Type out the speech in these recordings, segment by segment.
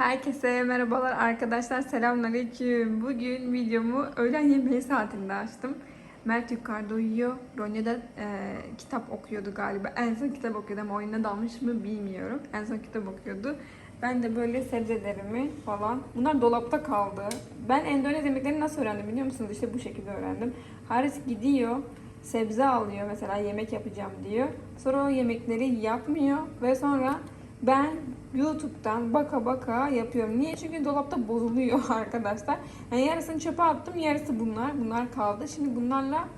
Herkese merhabalar arkadaşlar. Selamünaleyküm. Bugün videomu öğlen yemeği saatinde açtım. Mert yukarıda uyuyor. Ronya da e, kitap okuyordu galiba. En son kitap okuyordu ama oyuna dalmış mı bilmiyorum. En son kitap okuyordu. Ben de böyle sebzelerimi falan. Bunlar dolapta kaldı. Ben Endonezya yemeklerini nasıl öğrendim biliyor musunuz? İşte bu şekilde öğrendim. Haris gidiyor. Sebze alıyor mesela yemek yapacağım diyor. Sonra o yemekleri yapmıyor ve sonra ben YouTube'dan baka baka yapıyorum. Niye? Çünkü dolapta bozuluyor arkadaşlar. Yani yarısını çöpe attım, yarısı bunlar. Bunlar kaldı. Şimdi bunlarla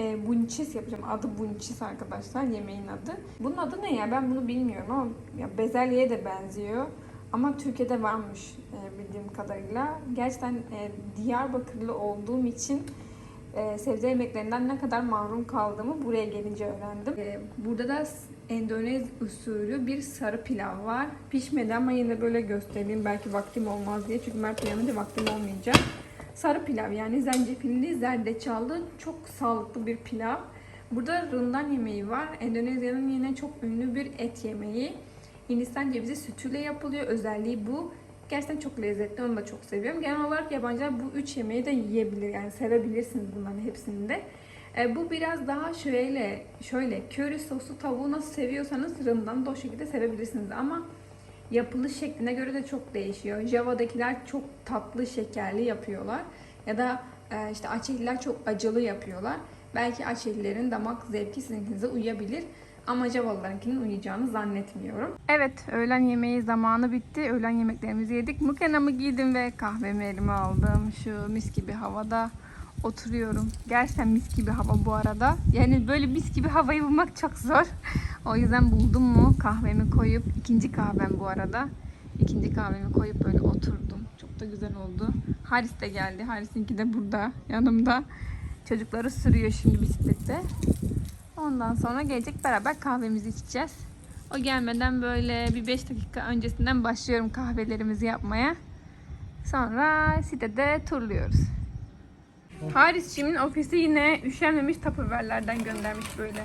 e, bunçis yapacağım. Adı bunçis arkadaşlar yemeğin adı. Bunun adı ne ya? Ben bunu bilmiyorum ama ya bezelyeye de benziyor. Ama Türkiye'de varmış e, bildiğim kadarıyla. Gerçekten e, Diyarbakırlı olduğum için e, sebze yemeklerinden ne kadar mahrum kaldığımı buraya gelince öğrendim. E, burada da Endonez usulü bir sarı pilav var. Pişmedi ama yine böyle göstereyim. Belki vaktim olmaz diye. Çünkü Mert uyanınca vaktim olmayacak. Sarı pilav yani zencefilli, zerdeçallı çok sağlıklı bir pilav. Burada rından yemeği var. Endonezya'nın yine çok ünlü bir et yemeği. Hindistan cevizi sütüyle yapılıyor. Özelliği bu. Gerçekten çok lezzetli. Onu da çok seviyorum. Genel olarak yabancılar bu üç yemeği de yiyebilir. Yani sevebilirsiniz bunların hepsini de. E, bu biraz daha şöyle şöyle köri soslu tavuğu nasıl seviyorsanız rımdan da o şekilde sevebilirsiniz ama yapılış şekline göre de çok değişiyor. Java'dakiler çok tatlı şekerli yapıyorlar ya da e, işte Açehliler çok acılı yapıyorlar. Belki Açehlilerin damak zevki sizinkinize uyabilir. Ama Javalılarınkinin uyacağını zannetmiyorum. Evet, öğlen yemeği zamanı bitti. Öğlen yemeklerimizi yedik. Mukenamı giydim ve kahvemi elime aldım. Şu mis gibi havada oturuyorum. Gerçekten mis gibi hava bu arada. Yani böyle mis gibi havayı bulmak çok zor. O yüzden buldum mu kahvemi koyup ikinci kahvem bu arada. İkinci kahvemi koyup böyle oturdum. Çok da güzel oldu. Haris de geldi. Haris'inki de burada yanımda. Çocukları sürüyor şimdi bisiklette. Ondan sonra gelecek beraber kahvemizi içeceğiz. O gelmeden böyle bir 5 dakika öncesinden başlıyorum kahvelerimizi yapmaya. Sonra sitede turluyoruz. Haris'cimin ofisi yine üşenmemiş tapırverlerden göndermiş böyle.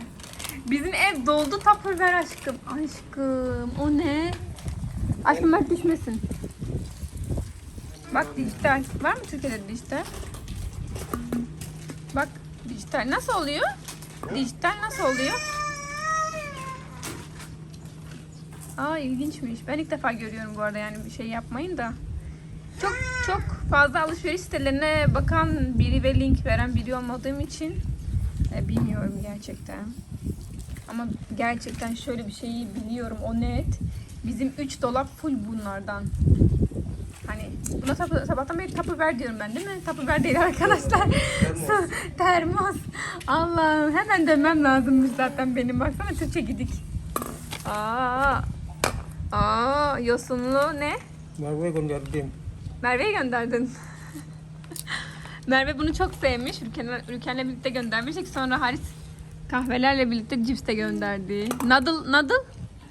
Bizim ev doldu tapırver aşkım. Aşkım o ne? Aşkım Mert düşmesin. Bak dijital. Var mı Türkiye'de dijital? Bak dijital nasıl oluyor? Dijital nasıl oluyor? Aa ilginçmiş. Ben ilk defa görüyorum bu arada yani bir şey yapmayın da. Çok çok fazla alışveriş sitelerine bakan biri ve link veren biri olmadığım için e, bilmiyorum gerçekten. Ama gerçekten şöyle bir şeyi biliyorum o net. Bizim 3 dolap full bunlardan. Hani buna tapu, sabahtan beri tapu ver diyorum ben değil mi? Tapu ver değil arkadaşlar. Termos. Termos. Allah'ım hemen demem lazımmış zaten benim. Baksana Türkçe gidik. Aa. Aa yosunlu ne? Merve gönderdim. Merve'ye gönderdin. Merve bunu çok sevmiş. Ülken'le Ülken'le birlikte göndermiştik. Sonra Haris kahvelerle birlikte cips de gönderdi. Nadıl, nadıl?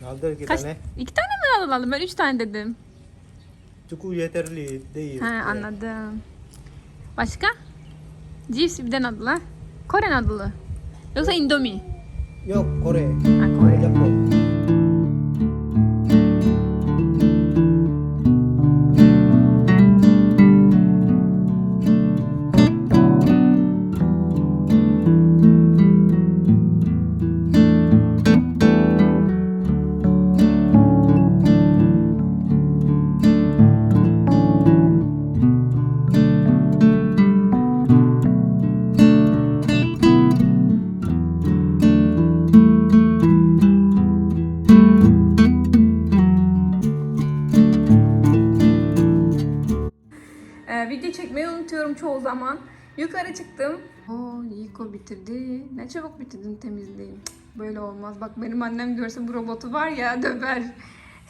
Aldı iki Kaç? tane. İki tane mi nadıl aldım? Ben üç tane dedim. Cukup yeterli değil. Ha, anladım. Başka? Cips bir de nadıl ha? Kore nadılı. Yoksa Indomie. Yok Kore. Ha Yukarı çıktım. Oo Yiko bitirdi. Ne çabuk bitirdin temizliği. Böyle olmaz. Bak benim annem görse bu robotu var ya döver.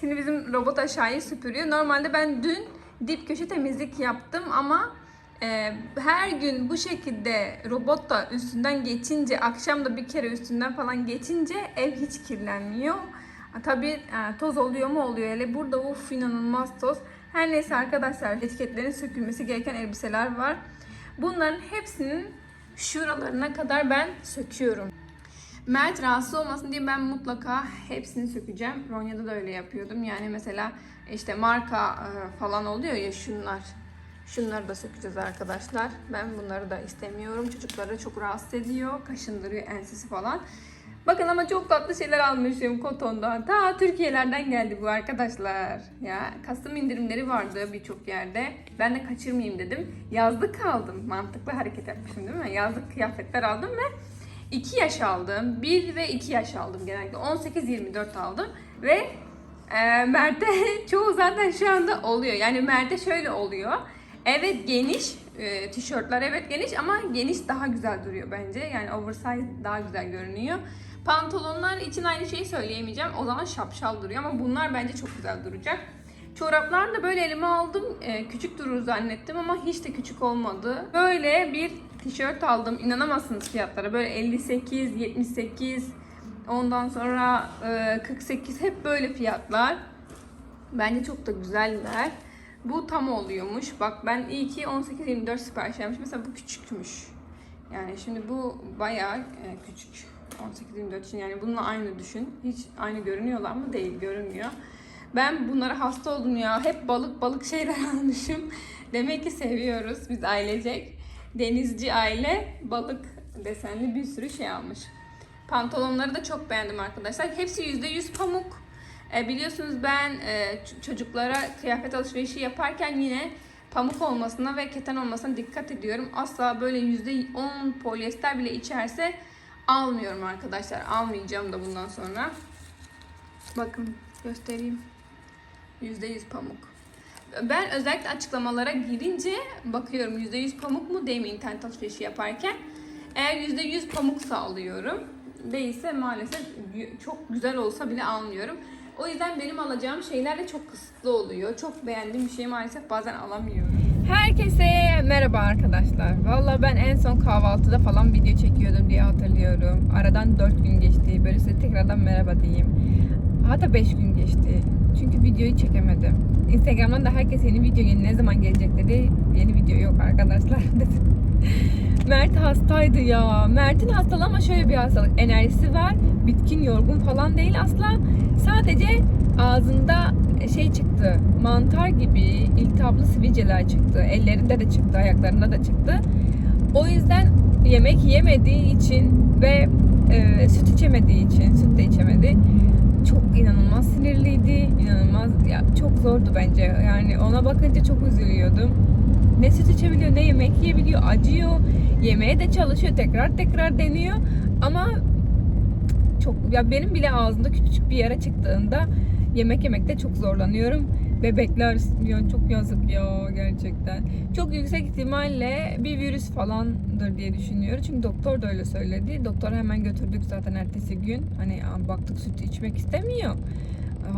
Şimdi bizim robot aşağıyı süpürüyor. Normalde ben dün dip köşe temizlik yaptım ama e, her gün bu şekilde robot da üstünden geçince, akşam da bir kere üstünden falan geçince ev hiç kirlenmiyor. Ha, Tabii e, toz oluyor mu oluyor. Hele burada uf inanılmaz toz. Her neyse arkadaşlar etiketlerin sökülmesi gereken elbiseler var. Bunların hepsinin şuralarına kadar ben söküyorum. Mert rahatsız olmasın diye ben mutlaka hepsini sökeceğim. Ronya'da da öyle yapıyordum. Yani mesela işte marka e, falan oluyor ya şunlar. Şunları da sökeceğiz arkadaşlar. Ben bunları da istemiyorum. Çocukları çok rahatsız ediyor. Kaşındırıyor ensesi falan. Bakın ama çok tatlı şeyler almışım kotondan. Ta Türkiye'lerden geldi bu arkadaşlar. Ya Kasım indirimleri vardı birçok yerde. Ben de kaçırmayayım dedim. Yazlık aldım. Mantıklı hareket yapmışım değil mi? Yazlık kıyafetler aldım ve 2 yaş aldım. 1 ve 2 yaş aldım genellikle. 18-24 aldım. Ve e, Mert'e çoğu zaten şu anda oluyor. Yani Mert'e şöyle oluyor. Evet geniş, e, tişörtler evet geniş ama geniş daha güzel duruyor bence. Yani oversize daha güzel görünüyor. Pantolonlar için aynı şeyi söyleyemeyeceğim. O zaman şapşal duruyor ama bunlar bence çok güzel duracak. Çoraplar da böyle elime aldım. E, küçük durur zannettim ama hiç de küçük olmadı. Böyle bir tişört aldım. İnanamazsınız fiyatlara. Böyle 58, 78, ondan sonra e, 48 hep böyle fiyatlar. Bence çok da güzeller. Bu tam oluyormuş. Bak ben iyi ki 18-24 sipariş vermiş. Mesela bu küçükmüş. Yani şimdi bu bayağı e, küçük. 18-24 için yani bununla aynı düşün. Hiç aynı görünüyorlar mı? Değil görünmüyor. Ben bunlara hasta oldum ya. Hep balık balık şeyler almışım. Demek ki seviyoruz biz ailecek. Denizci aile balık desenli bir sürü şey almış. Pantolonları da çok beğendim arkadaşlar. Hepsi %100 pamuk. E, biliyorsunuz ben e, çocuklara kıyafet alışverişi yaparken yine pamuk olmasına ve keten olmasına dikkat ediyorum. Asla böyle %10 polyester bile içerse almıyorum arkadaşlar. Almayacağım da bundan sonra. Bakın göstereyim. %100 pamuk. Ben özellikle açıklamalara girince bakıyorum %100 pamuk mu değil mi internet alışverişi yaparken. Eğer %100 pamuksa alıyorum. Değilse maalesef çok güzel olsa bile almıyorum. O yüzden benim alacağım şeyler de çok kısıtlı oluyor. Çok beğendiğim bir şeyi maalesef bazen alamıyorum. Herkese merhaba arkadaşlar. Valla ben en son kahvaltıda falan video çekiyordum diye hatırlıyorum. Aradan 4 gün geçti. Böyle size tekrardan merhaba diyeyim. Hatta 5 gün geçti. Çünkü videoyu çekemedim. Instagram'dan da herkes yeni video yeni ne zaman gelecek dedi. Yeni video yok arkadaşlar dedim. Mert hastaydı ya. Mert'in hastalığı ama şöyle bir hastalık. Enerjisi var. Bitkin, yorgun falan değil asla. Sadece ağzında şey çıktı. Mantar gibi iltihaplı sivilceler çıktı. Ellerinde de çıktı, ayaklarında da çıktı. O yüzden yemek yemediği için ve e, süt içemediği için, süt de içemedi. Çok inanılmaz sinirliydi. İnanılmaz ya çok zordu bence. Yani ona bakınca çok üzülüyordum. Ne süt içebiliyor, ne yemek yiyebiliyor, acıyor. Yemeğe de çalışıyor, tekrar tekrar deniyor. Ama çok ya benim bile ağzımda küçücük bir yara çıktığında yemek yemekte çok zorlanıyorum. Bebekler ya çok yazık ya gerçekten. Çok yüksek ihtimalle bir virüs falandır diye düşünüyorum. Çünkü doktor da öyle söyledi. Doktora hemen götürdük zaten ertesi gün. Hani baktık sütü içmek istemiyor.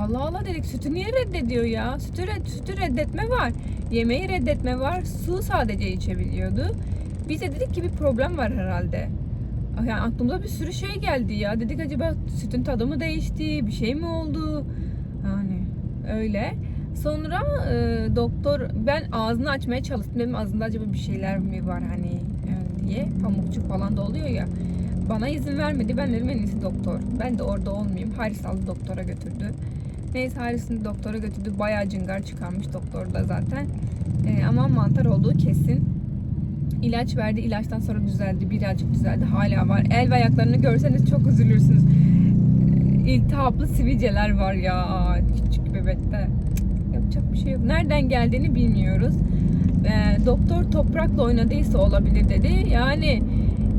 Allah Allah dedik sütü niye reddediyor ya? Sütü, red, sütü reddetme var. Yemeği reddetme var. Su sadece içebiliyordu. Biz de dedik ki bir problem var herhalde. Yani aklımıza bir sürü şey geldi ya. Dedik acaba sütün tadı mı değişti? Bir şey mi oldu? Öyle. Sonra e, doktor ben ağzını açmaya çalıştım. Dedim ağzında acaba bir şeyler mi var hani e, diye. Pamukçuk falan da oluyor ya. Bana izin vermedi. Ben dedim en iyisi doktor. Ben de orada olmayayım. Haris aldı doktora götürdü. Neyse Haris'in doktora götürdü. Bayağı cıngar çıkarmış doktor da zaten. E, ama mantar olduğu kesin. İlaç verdi. İlaçtan sonra düzeldi. Birazcık düzeldi. Hala var. El ve ayaklarını görseniz çok üzülürsünüz. İltihaplı sivilceler var ya Cık, Yapacak bir şey yok. Nereden geldiğini bilmiyoruz. Ee, doktor toprakla oynadıysa olabilir dedi. Yani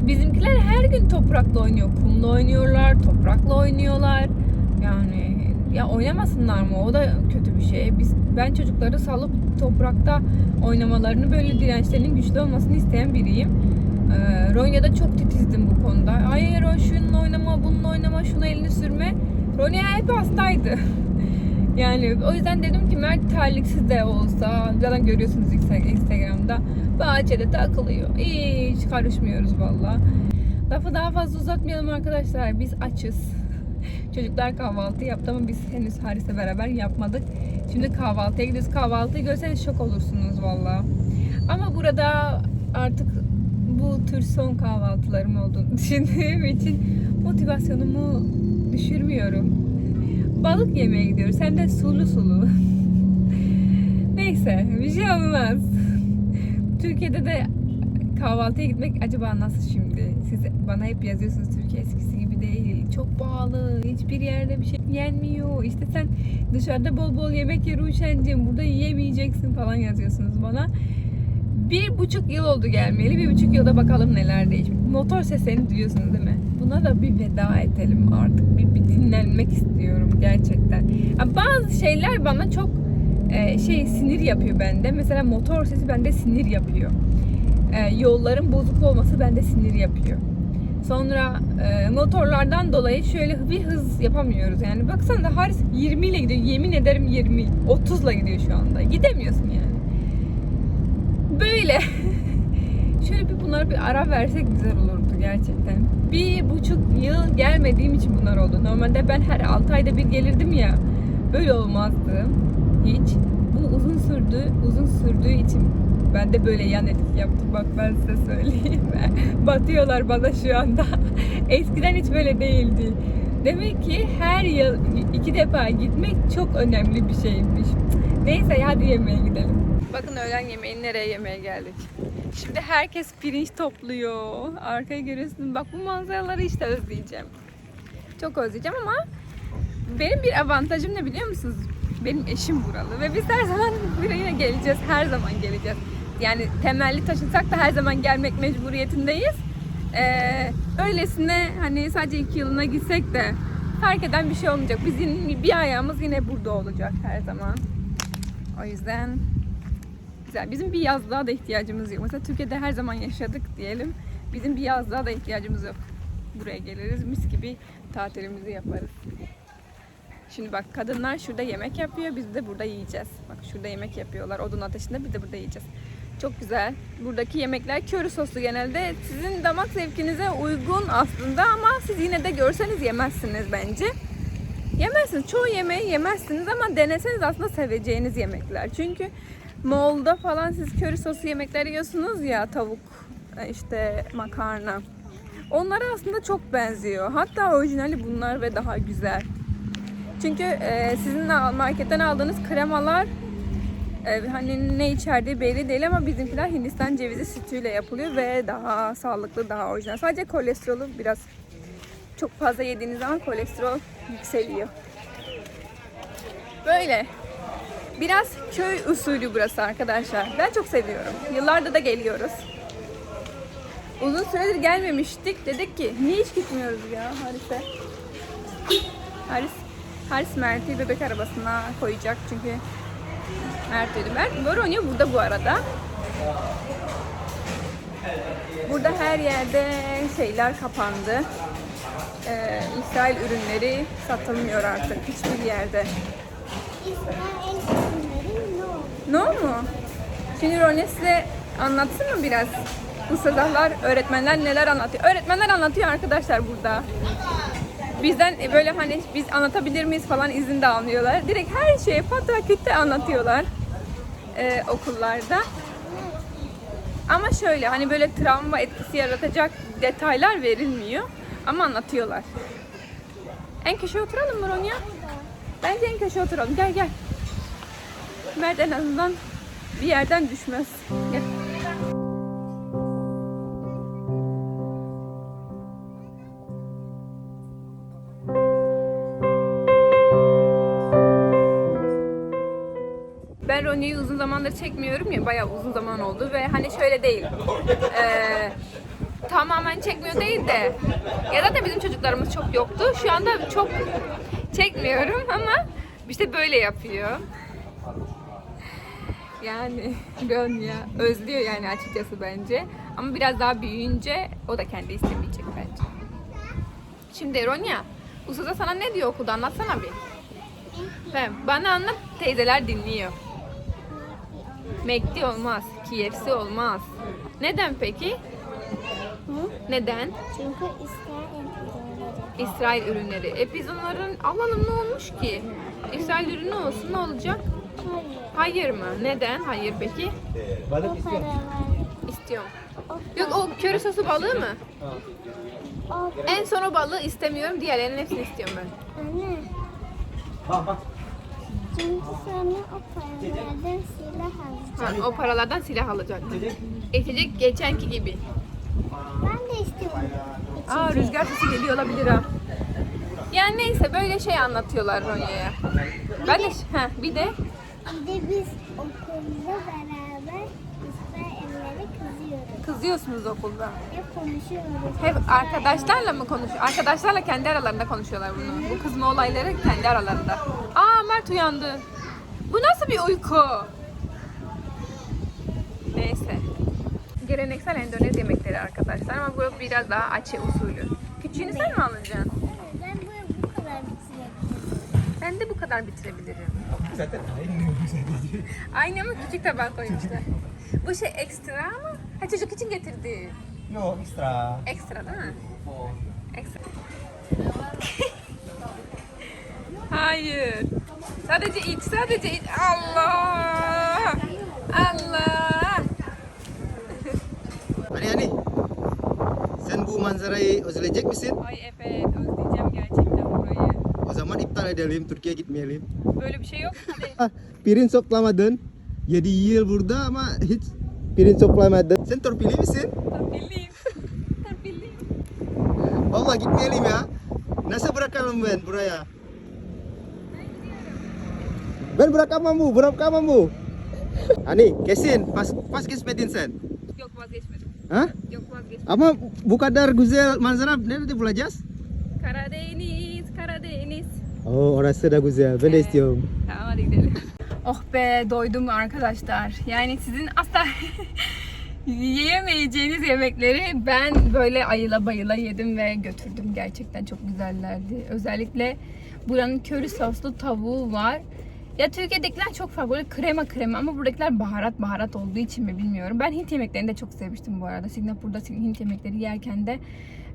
bizimkiler her gün toprakla oynuyor. Kumla oynuyorlar, toprakla oynuyorlar. Yani ya oynamasınlar mı? O da kötü bir şey. Biz ben çocukları salıp toprakta oynamalarını böyle dirençlerinin güçlü olmasını isteyen biriyim. Ee, Ronya'da çok titizdim bu konuda. Hayır o şununla oynama, bununla oynama, şuna elini sürme. Ronya hep hastaydı. yani o yüzden dedim ki Mert terliksiz de olsa, zaten görüyorsunuz Insta- Instagram'da bahçede takılıyor. Hiç karışmıyoruz valla. Lafı daha fazla uzatmayalım arkadaşlar. Biz açız. Çocuklar kahvaltı yaptı ama biz henüz Haris'le beraber yapmadık. Şimdi kahvaltıya gidiyoruz. Kahvaltıyı görseniz şok olursunuz valla. Ama burada artık bu tür son kahvaltılarım olduğunu düşündüğüm için motivasyonumu düşürmüyorum. Balık yemeye gidiyoruz. Hem de sulu sulu. Neyse bir şey olmaz. Türkiye'de de kahvaltıya gitmek acaba nasıl şimdi? Siz bana hep yazıyorsunuz Türkiye eskisi gibi değil. Çok pahalı. Hiçbir yerde bir şey yenmiyor. İşte sen dışarıda bol bol yemek yer üşeneceğim. Burada yiyemeyeceksin falan yazıyorsunuz bana. Bir buçuk yıl oldu gelmeyeli. Bir buçuk yılda bakalım neler değişmiş. Motor seslerini duyuyorsunuz değil mi? Buna da bir veda edelim artık. Bir, bir dinlenmek istiyorum gerçekten. Ha, Bazı şeyler bana çok e, şey sinir yapıyor bende. Mesela motor sesi bende sinir yapıyor. E, yolların bozuk olması bende sinir yapıyor. Sonra e, motorlardan dolayı şöyle bir hız yapamıyoruz. Yani baksana da Haris 20 ile gidiyor. Yemin ederim 20. 30 ile gidiyor şu anda. Gidemiyorsun yani. Böyle. şöyle bir bunlara bir ara versek güzel olurdu gerçekten. Bir buçuk yıl gelmediğim için bunlar oldu. Normalde ben her 6 ayda bir gelirdim ya. Böyle olmazdı. Hiç. Bu uzun sürdü. Uzun sürdüğü için ben de böyle yan etki yaptım. Bak ben size söyleyeyim. Batıyorlar bana şu anda. Eskiden hiç böyle değildi. Demek ki her yıl iki defa gitmek çok önemli bir şeymiş. Neyse hadi yemeğe gidelim. Bakın öğlen yemeğini nereye yemeye geldik. Şimdi herkes pirinç topluyor. Arkaya görüyorsunuz. Bak bu manzaraları işte özleyeceğim. Çok özleyeceğim ama benim bir avantajım ne biliyor musunuz? Benim eşim buralı ve biz her zaman buraya geleceğiz. Her zaman geleceğiz. Yani temelli taşınsak da her zaman gelmek mecburiyetindeyiz. Ee, öylesine hani sadece iki yılına gitsek de fark eden bir şey olmayacak. Bizim bir ayağımız yine burada olacak her zaman. O yüzden güzel. Bizim bir yazlığa da ihtiyacımız yok. Mesela Türkiye'de her zaman yaşadık diyelim. Bizim bir yazlığa da ihtiyacımız yok. Buraya geliriz, mis gibi tatilimizi yaparız. Şimdi bak kadınlar şurada yemek yapıyor, biz de burada yiyeceğiz. Bak şurada yemek yapıyorlar odun ateşinde, biz de burada yiyeceğiz. Çok güzel. Buradaki yemekler köri soslu genelde. Sizin damak zevkinize uygun aslında ama siz yine de görseniz yemezsiniz bence. Yemezsiniz. Çoğu yemeği yemezsiniz ama deneseniz aslında seveceğiniz yemekler. Çünkü Moğol'da falan siz köri soslu yemekler yiyorsunuz ya tavuk, işte makarna. Onlara aslında çok benziyor. Hatta orijinali bunlar ve daha güzel. Çünkü e, sizin marketten aldığınız kremalar e, hani ne içerdiği belli değil ama bizimkiler Hindistan cevizi sütüyle yapılıyor ve daha sağlıklı, daha orijinal. Sadece kolesterolü biraz çok fazla yediğiniz zaman kolesterol yükseliyor. Böyle. Biraz köy usulü burası arkadaşlar. Ben çok seviyorum. Yıllarda da geliyoruz. Uzun süredir gelmemiştik. Dedik ki niye hiç gitmiyoruz ya Haris'e? Haris, Haris Mert'i bebek arabasına koyacak çünkü Mert dedi. Mert Voronya burada bu arada. Burada her yerde şeyler kapandı. Ee, İsrail ürünleri satılmıyor artık hiçbir yerde. İsrail no. Mu? Şimdi Rone size anlatsın mı biraz? Bu sabahlar öğretmenler neler anlatıyor? Öğretmenler anlatıyor arkadaşlar burada. Bizden böyle hani biz anlatabilir miyiz falan izin de almıyorlar. Direkt her şeyi patakütte anlatıyorlar ee, okullarda. Ama şöyle hani böyle travma etkisi yaratacak detaylar verilmiyor. Ama anlatıyorlar. En köşeye oturalım mı Ronya? Bence en köşeye oturalım. Gel gel. Mert en azından bir yerden düşmez. Gel. Ben Ronya'yı uzun zamandır çekmiyorum ya bayağı uzun zaman oldu ve hani şöyle değil. Ee, tamamen çekmiyor değil de ya zaten bizim çocuklarımız çok yoktu. Şu anda çok çekmiyorum ama işte böyle yapıyor. Yani Ronya özlüyor yani açıkçası bence. Ama biraz daha büyüyünce o da kendi istemeyecek bence. Şimdi Ronya, Usta sana ne diyor okulda anlatsana bir. Tamam, bana anlat teyzeler dinliyor. McD olmaz, KFC olmaz. Neden peki? Hı? Neden? Çünkü İsrail ürünleri. İsrail ürünleri. E biz onların alalım ne olmuş ki? İsrail ürünü olsun ne olacak? Hayır. Hayır mı? Neden? Hayır peki? O paralar. İstiyorum. Yok o köri sosu balığı mı? En son o balığı istemiyorum. Diğerlerinin hepsini istiyorum ben. anne. Çünkü sana o paralardan silah alacağım. Ha, o paralardan silah alacak. İçecek geçenki gibi. Ben de istiyorum. Aa rüzgar sesi geliyor olabilir ha. Yani neyse böyle şey anlatıyorlar Ronya'ya. Ben de ha bir de Bir de biz okulda beraber İsrail'lere kızıyoruz. kızıyorsunuz okulda. Hep konuşuyoruz. Hep arkadaşlarla mı konuşuyor? Arkadaşlarla kendi aralarında konuşuyorlar bunu. Bu kızma olayları kendi aralarında. Aa Mert uyandı. Bu nasıl bir uyku? Neyse. Geleneksel Endonezya yemekleri arkadaşlar ama bu biraz daha açı usulü. Küçüğünü sen mi alacaksın? Ben bu, bu kadar bitirebilirim. Ben de bu kadar bitirebilirim. Zaten aynı sadece. Aynı ama küçük tabağa koymuşlar. Bu şey ekstra mı? Ha çocuk için getirdi. Yo, extra. Ekstra değil mi? Ekstra. Hayır. Sadece iç, sadece iç. Allah! Allah! Hani hani? Sen bu manzarayı özleyecek misin? Ay evet, özleyeceğim gerçekten iptal edelim, Türkiye gitmeyelim. Böyle bir şey yok mu? Ah, pirinç toplamadın. 7 yıl burada ama hiç pirinç toplamadın. Sen terpilih misin? Terpilliyim. Terpilliyim. Vallahi gitmeyelim ya. Nasıl bırakalım ben buraya? Ben bırakamam bu, bırakamam bu. Hani kesin pas pas kesmedin sen. Yok vazgeçmedim. Hah? Yok vazgeçmedim. Ama bu kadar güzel manzara nerede bulacağız? Karadeniz, Karadeniz. Oh orası da güzel. Ben de istiyorum. Tamam hadi gidelim. Oh be doydum arkadaşlar. Yani sizin asla yiyemeyeceğiniz yemekleri ben böyle ayıla bayıla yedim ve götürdüm. Gerçekten çok güzellerdi. Özellikle buranın köri soslu tavuğu var. Ya Türkiye'dekiler çok farklı böyle krema krema ama buradakiler baharat baharat olduğu için mi bilmiyorum. Ben Hint yemeklerini de çok sevmiştim bu arada. Singapur'da Hint yemekleri yerken de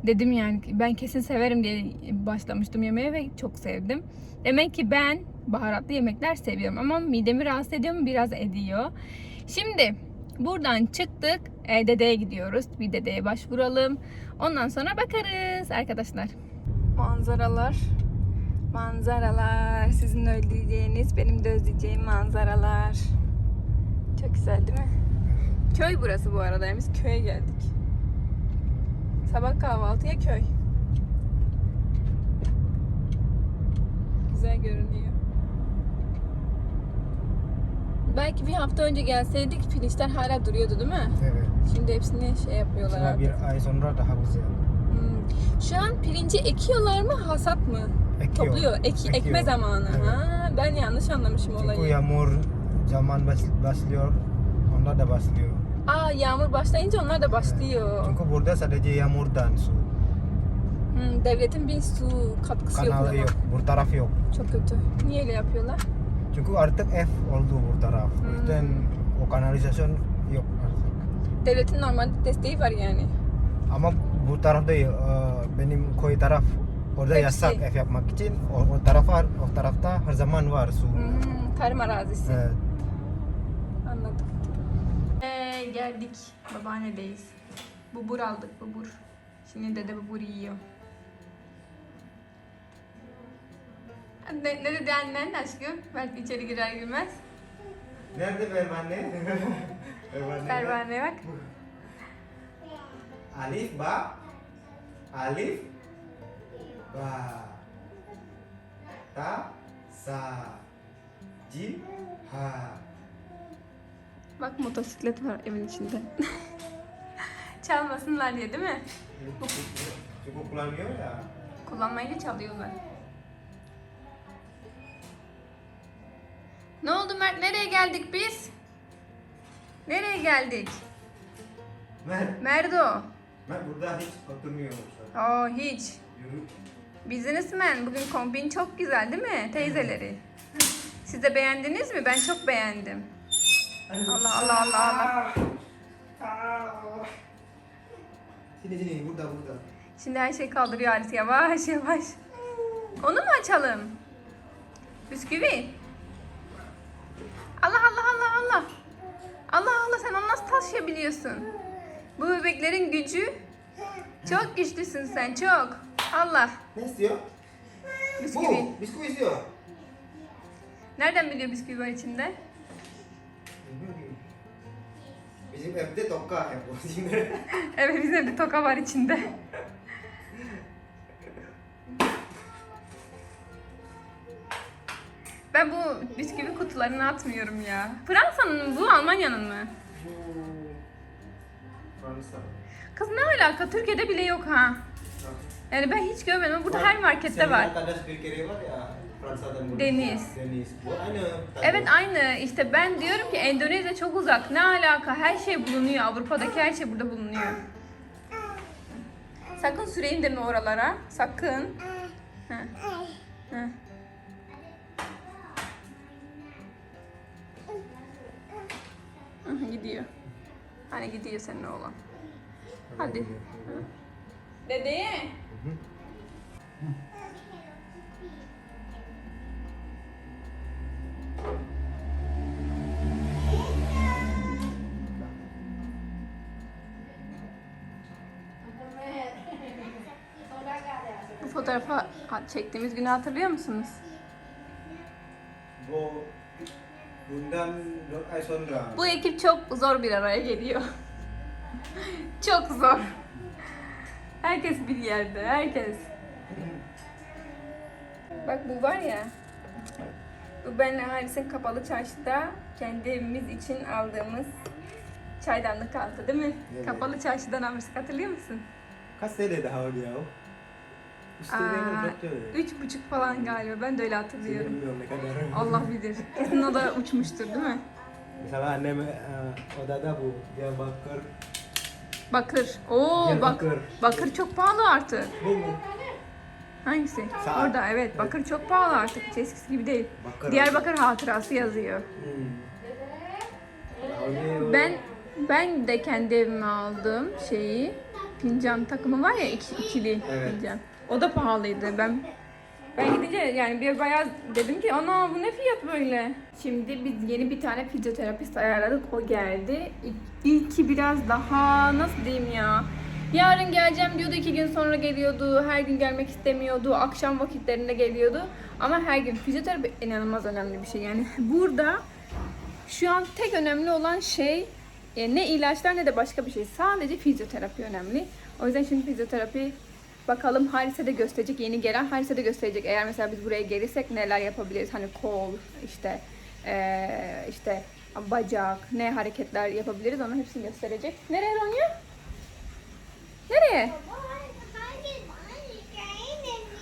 dedim yani ben kesin severim diye başlamıştım yemeğe ve çok sevdim. Demek ki ben baharatlı yemekler seviyorum ama midemi rahatsız ediyor mu? Biraz ediyor. Şimdi buradan çıktık. E, dedeye gidiyoruz. Bir dedeye başvuralım. Ondan sonra bakarız arkadaşlar. Manzaralar. Manzaralar. Sizin özleyeceğiniz, benim de özleyeceğim manzaralar. Çok güzel değil mi? Köy burası bu arada. Biz köye geldik. Sabah kahvaltıya köy. Güzel görünüyor. Belki bir hafta önce gelseydik pirinçler hala duruyordu değil mi? Evet. Şimdi hepsini şey yapıyorlar Cuma artık. bir ay sonra daha güzel. Hmm. Şu an pirinci ekiyorlar mı hasat mı? Ekiyor. Topluyor. Ek, Ekiyor. ekme zamanı. Evet. Ha, ben yanlış anlamışım Çünkü olayı. yağmur zaman bas- başlıyor. Onda da başlıyor. Aa yağmur başlayınca onlar da başlıyor. Çünkü burada sadece yağmurdan su. Hmm, devletin bir su katkısı yok. o Kanalı yok. Bu taraf yok. Çok kötü. Niye öyle yapıyorlar? Çünkü artık F oldu bu taraf. O Hmm. yüzden o kanalizasyon yok artık. Devletin normalde desteği var yani. Ama bu taraf değil. eee, benim koy taraf orada Hepsi. yasak F yapmak için. O, o tarafa o tarafta her zaman var su. Hmm, tarım arazisi. Evet. Anladım. Ee, geldik. Babaannedeyiz. Bubur aldık bubur. Şimdi dede bubur yiyor. Ne, ne dedi annen aşkım? Belki içeri girer girmez. Nerede pervane? Pervaneye bak. Alif ba. Alif ba. Ta sa jim ha. Bak motosiklet var evin içinde. Çalmasınlar diye değil mi? Cukup kullanıyor ya. Kullanmayınca çalıyorlar. Ne oldu Mert? Nereye geldik biz? Nereye geldik? Mer, Merdo. Mer burada hiç oturmuyor. Oo hiç. Yürü. Businessman. Bugün kombin çok güzel değil mi teyzeleri? Siz de beğendiniz mi? Ben çok beğendim. Allah Allah Allah Allah. Sini sini burada burada. Şimdi her şey kaldırıyor Halis yavaş yavaş. Onu mu açalım? Bisküvi. Allah Allah Allah Allah. Allah Allah sen onu nasıl taşıyabiliyorsun? Bu bebeklerin gücü. Çok güçlüsün sen çok. Allah. Ne istiyor? Bisküvi. Bu, bisküvi istiyor. Nereden biliyor bisküvi var içinde? Bizim evde toka hep o şimdi. Evet bizim evde toka var içinde. Ben bu bisküvi kutularını atmıyorum ya. Fransa'nın mı bu Almanya'nın mı? Bu Fransa. Kız ne alaka? Türkiye'de bile yok ha. Yani ben hiç görmedim. ama Burada her markette Senin var. arkadaş bir kere var ya Fransa'dan. Deniz. Deniz. Bu aynı. Evet aynı. İşte ben diyorum ki Endonezya çok uzak. Ne alaka? Her şey bulunuyor. Avrupa'daki her şey burada bulunuyor. Sakın süreyim deme oralara. Sakın. Heh. Heh. Hı, gidiyor. Hani gidiyor senin oğlan. Hadi. Dede. Bu fotoğrafı çektiğimiz günü hatırlıyor musunuz? Bu bundan 4 ay sonra. Bu ekip çok zor bir araya geliyor. çok zor. Herkes bir yerde, herkes. Bak bu var ya. Bu benle Haris'in kapalı çarşıda kendi evimiz için aldığımız çaydanlık altı değil mi? Evet. Kapalı çarşıdan almıştık hatırlıyor musun? Kaç sene daha oluyor? Aa, doktor. üç buçuk falan galiba ben de öyle hatırlıyorum. Bilmiyorum ne kadar. Allah bilir. Kesin o da uçmuştur değil mi? Mesela annem e, odada bu. Dia bakır. Oo Gel bak. bakır. Bakır çok pahalı artık. Bu mu? Hangisi? Saat. Orada evet. Bakır çok pahalı artık. Hiç eskisi gibi değil. Bakır. Diyarbakır hatırası yazıyor. Hmm. Abi, Ben ben de kendi evime aldığım şeyi fincan takımı var ya iki, ikili Evet. fincan. O da pahalıydı. Ben ben gidince yani bir bayağı dedim ki ana bu ne fiyat böyle. Şimdi biz yeni bir tane fizyoterapist ayarladık. O geldi. İlk, ilki biraz daha nasıl diyeyim ya. Yarın geleceğim diyordu, iki gün sonra geliyordu. Her gün gelmek istemiyordu. Akşam vakitlerinde geliyordu. Ama her gün fizyoterapi inanılmaz önemli bir şey. Yani burada şu an tek önemli olan şey e, ne ilaçlar ne de başka bir şey. Sadece fizyoterapi önemli. O yüzden şimdi fizyoterapi bakalım Harise de gösterecek. Yeni gelen Harise de gösterecek. Eğer mesela biz buraya gelirsek neler yapabiliriz? Hani kol, işte e, işte bacak, ne hareketler yapabiliriz onun hepsini gösterecek. Nereye Ronya? Nereye?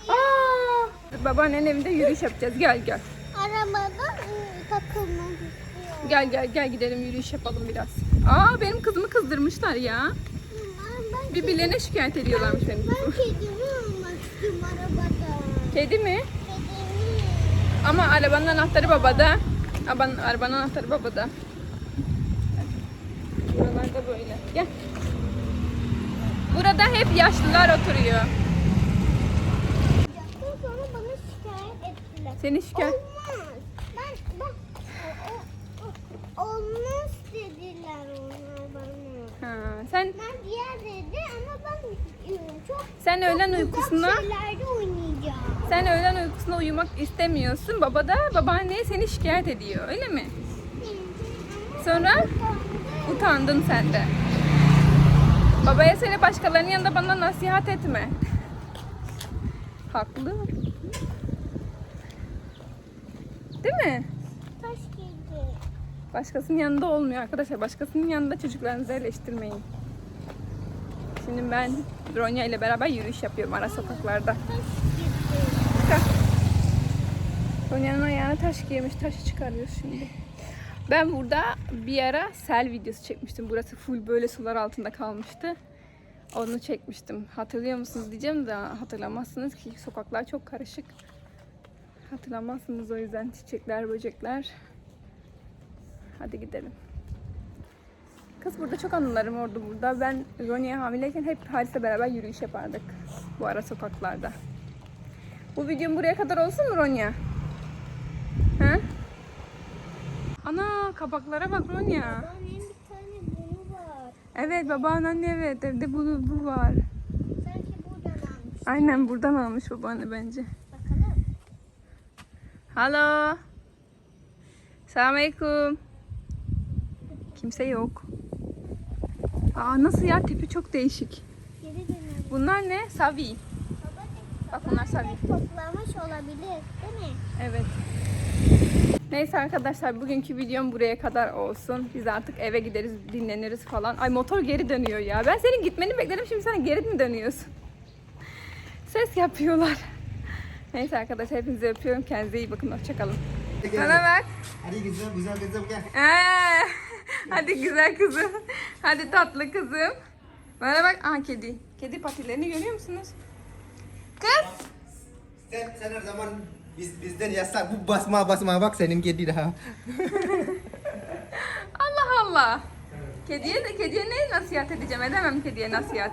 Aa! Babaannenin evinde yürüyüş yapacağız. Gel gel. Arabada ıı, takılmak. Gel gel gel gidelim yürüyüş yapalım biraz. Aa benim kızımı kızdırmışlar ya. Birbirlerine şikayet ediyorlarmış benim ben kedimi almak istiyorum arabada. Kedi mi? Kedimi. Ama arabanın anahtarı babada. Arabanın, arabanın anahtarı babada. Buralarda böyle. Gel. Burada hep yaşlılar oturuyor. Sonra bana şikayet ettiler. Seni şikayet... Olmaz. Ben, ben, o, o, o, olmaz dediler onlar bana. Ha, sen Ben diğer dedi ama ben ıı, çok sen öğlen uzak uykusuna şeylerde oynayacağım. sen öğlen uykusuna uyumak istemiyorsun. Baba da babaanneye seni şikayet ediyor. Öyle mi? Sonra utandın sen de. Babaya söyle başkalarının yanında bana nasihat etme. Haklı. Değil mi? Taş girdi. Başkasının yanında olmuyor arkadaşlar. Başkasının yanında çocuklarınızı eleştirmeyin. Şimdi ben Ronya ile beraber yürüyüş yapıyorum ara sokaklarda. Ronya'nın ayağına taş girmiş. Taşı çıkarıyoruz şimdi. Ben burada bir ara sel videosu çekmiştim. Burası full böyle sular altında kalmıştı. Onu çekmiştim. Hatırlıyor musunuz diyeceğim de hatırlamazsınız ki sokaklar çok karışık. Hatırlamazsınız o yüzden çiçekler, böcekler. Hadi gidelim. Kız burada çok anılarım oldu burada. Ben Ronya'ya hamileyken hep Haris'le beraber yürüyüş yapardık. Bu ara sokaklarda. Bu videom buraya kadar olsun mu Ronya? He? Ana kabaklara bak Ronya. Annem bir tane bunu var. Evet babaanne evet evde bu, bu var. Sanki buradan almış. Aynen buradan almış babaanne bence. Bakalım. Halo. Selamünaleyküm. Kimse yok. Aa nasıl ya tipi çok değişik. Bunlar ne? Savi. Bak bunlar savi. Toplamış olabilir değil mi? Evet. Neyse arkadaşlar bugünkü videom buraya kadar olsun. Biz artık eve gideriz, dinleniriz falan. Ay motor geri dönüyor ya. Ben senin gitmeni bekledim şimdi sen geri mi dönüyorsun? Ses yapıyorlar. Neyse arkadaşlar hepinizi öpüyorum. Kendinize iyi bakın. Hoşçakalın. Bana bak. Hadi güzel güzel güzel gel. Ee, hadi güzel kızım. Hadi tatlı kızım. Bana bak. Aa kedi. Kedi patilerini görüyor musunuz? Kız. Sen, sen her zaman biz, bizden yasak bu basma basma bak senin kedi daha. Allah Allah. Kediye de kediye ne nasihat edeceğim? Edemem kediye nasihat.